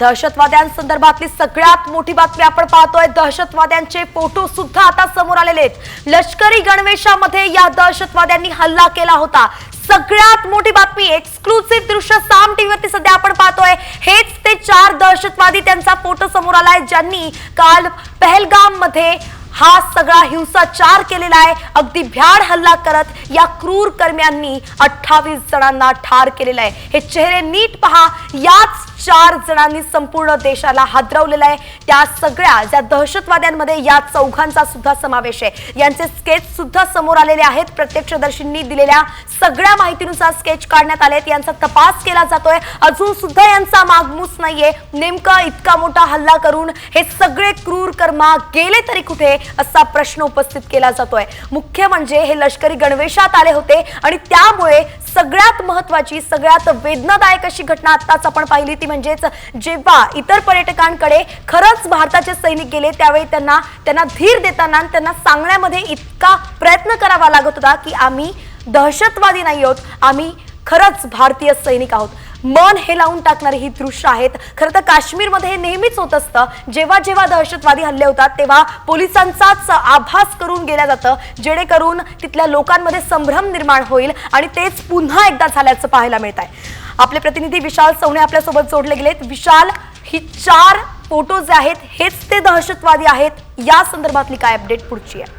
दहशतवाद्यांसंदर्भातली सगळ्यात मोठी बातमी आपण पाहतोय. दहशतवाद्यांचे फोटो सुद्धा आता समोर आलेले आहेत. लष्करी गणवेशामध्ये या दहशतवाद्यांनी हल्ला केला होता. सगळ्यात मोठी बातमी एक्सक्लुसिव्ह दृश्य साम टीव्हीवरती सध्या आपण पाहतोय. हेच ते चार दहशतवादी त्यांचा फोटो समोर आलाय ज्यांनी काल पहलगाममध्ये हा सगळा हिंसाचार केलेला आहे. अगदी भ्याड हल्ला करत या क्रूर कर्म्यांनी अठ्ठावीस जणांना ठार केलेला आहे. हे चेहरे नीट पहा. याच चार जणांनी संपूर्ण देशाला हादरवलेलं आहे. त्या सगळ्या ज्या दहशतवाद्यांमध्ये या चौघांचा सुद्धा समावेश आहे. यांचे स्केच सुद्धा समोर आलेले आहेत. प्रत्यक्षदर्शींनी दिलेल्या सगळ्या माहितीनुसार स्केच काढण्यात आलेत. यांचा तपास केला जातोय. अजून सुद्धा यांचा मागमूस नाहीये. नेमका इतका मोठा हल्ला करून हे सगळे क्रूर कर्मा गेले तरी कुठे असा प्रश्न उपस्थित केला जातोय. मुख्य म्हणजे हे लष्करी गणवेशात आले होते आणि त्यामुळे सगळ्यात महत्वाची सगळ्यात वेदनादायक अशी घटना आत्ताच आपण पाहिली. ती म्हणजेच जेव्हा इतर पर्यटकांकडे खरंच भारताचे सैनिक गेले त्यावेळी त्यांना त्यांना धीर देताना आणि त्यांना सांगण्यामध्ये इतका प्रयत्न करावा लागत होता की आम्ही दहशतवादी नाही आहोत आम्ही खरंच भारतीय सैनिक आहोत. मन हे लावून टाकणारी ही दृश्य आहेत. खरं तर काश्मीरमध्ये हे नेहमीच होत असतं. जेव्हा जेव्हा दहशतवादी हल्ले होतात तेव्हा पोलिसांचाच आभास करून गेल्या जातं. जेणेकरून तिथल्या लोकांमध्ये संभ्रम निर्माण होईल आणि तेच पुन्हा एकदा झाल्याचं पाहायला मिळत आहे. आपले प्रतिनिधी विशाल सवणे आपल्यासोबत जोडले गेलेत. विशाल ही चार फोटो जे आहेत हेच ते दहशतवादी आहेत. या संदर्भातली काय अपडेट पुढची आहे?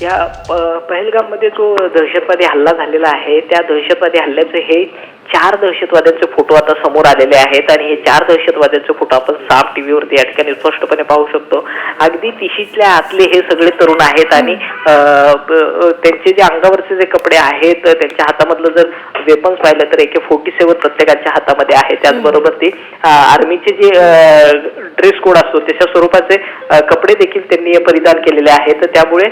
या पहलगाममध्ये जो दहशतवादी हल्ला झालेला आहे त्या दहशतवादी हल्ल्याचं हे चार दहशतवाद्यांचे फोटो आता समोर आलेले आहेत आणि हे चार दहशतवाद्यांचे फोटो आपण साफ टीव्हीवरती या ठिकाणी स्पष्टपणे पाहू शकतो. अगदी तिशीतल्या आतले हे सगळे तरुण आहेत आणि त्यांचे जे अंगावरचे जे कपडे आहेत त्यांच्या हातामधलं जर वेपन्स पाहिलं तर एके फोर्टी सेव्हन प्रत्येकाच्या हातामध्ये आहे. त्याचबरोबर ते आर्मीचे जे ड्रेस कोड असतो त्याच्या स्वरूपाचे कपडे देखील त्यांनी परिधान केलेले आहेत. त्यामुळे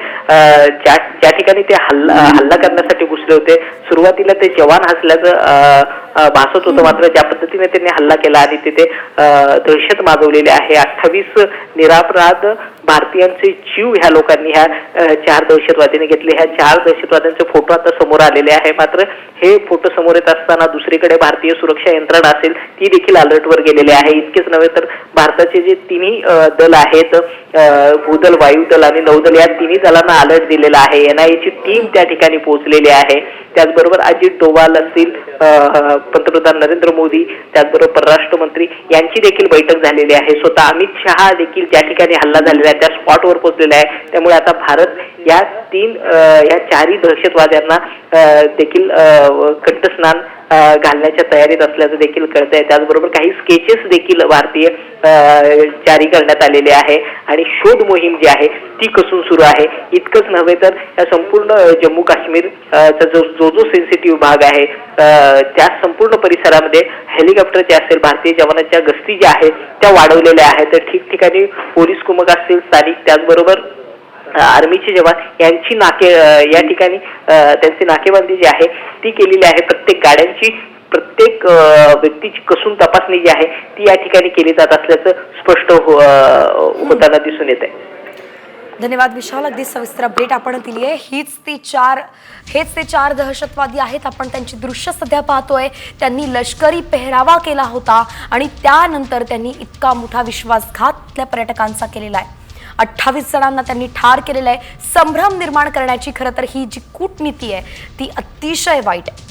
ज्या ज्या ठिकाणी ते हल्ला हल्ला करण्यासाठी घुसले होते सुरुवातीला ते जवान हसल्याचं अ, अ, भासत होतं मात्र ज्या पद्धतीने त्यांनी हल्ला केला आणि तिथे दहशत माजवलेली आहे. अठ्ठावीस निरापराध भारतीयांचे जीव ह्या लोकांनी ह्या चार दहशतवाद्यांनी घेतले. ह्या चार दहशतवाद्यांचे फोटो आता समोर आलेले आहे. मात्र हे फोटो समोर येत असताना दुसरीकडे भारतीय सुरक्षा यंत्रणा असेल ती देखील अलर्टवर गेलेली आहे. इतकेच नव्हे तर भारताचे जे तिन्ही दल आहेत भूदल वायुदल आणि नौदल या तिन्ही दलांना अलर्ट दिलेला आहे. एनआयएची टीम त्या ठिकाणी पोहोचलेली आहे. त्याचबरोबर अजित डोवाल असतील पंतप्रधान नरेंद्र मोदी त्याचबरोबर परराष्ट्र मंत्री यांची देखील बैठक झालेली आहे. स्वतः अमित शहा देखील ज्या ठिकाणी हल्ला झालेला आहे त्या स्पॉटवर पोहोचलेला आहे. त्यामुळे आता भारत या तीन या चारही दहशतवाद्यांना देखील कंठस्नान घालण्याच्या तयारीत असल्याचं देखील कळत आहे त्याचबरोबर काही स्केचेस देखील भारतीय जारी करण्यात आलेले आहे. आणि शोध मोहीम जी आहे ती कसून सुरू आहे. इतकंच नव्हे तर या संपूर्ण जम्मू काश्मीर चा जो जो जो सेन्सिटिव्ह भाग आहे त्या संपूर्ण परिसरामध्ये हेलिकॉप्टर जे असेल भारतीय जवानांच्या गस्ती ज्या आहेत त्या वाढवलेल्या आहेत. तर ठिकठिकाणी पोलीस कुमक असतील स्थानिक त्याचबरोबर आर्मीचे जवान यांची नाके या ठिकाणी त्यांची नाकेबंदी जी आहे ती केलेली आहे. प्रत्येक गाड्यांची प्रत्येक व्यक्तीची कसून तपासणी जी आहे ती या ठिकाणी केली जात असल्याचं स्पष्ट हो, होताना दिसून येत आहे धन्यवाद विशाल. अगदी सविस्तर अपडेट आपण दिली आहे हीच ती चार हेच ते चार दहशतवादी आहेत. आपण त्यांची दृश्य सध्या पाहतोय. त्यांनी लष्करी पेहरावा केला होता आणि त्यानंतर त्यांनी इतका मोठा विश्वासघात तिथल्या पर्यटकांचा केलेला आहे. अठ्ठावीस जणांना त्यांनी ठार केलेलं आहे. संभ्रम निर्माण करण्याची खरं तर ही जी कूटनीती आहे ती अतिशय वाईट आहे.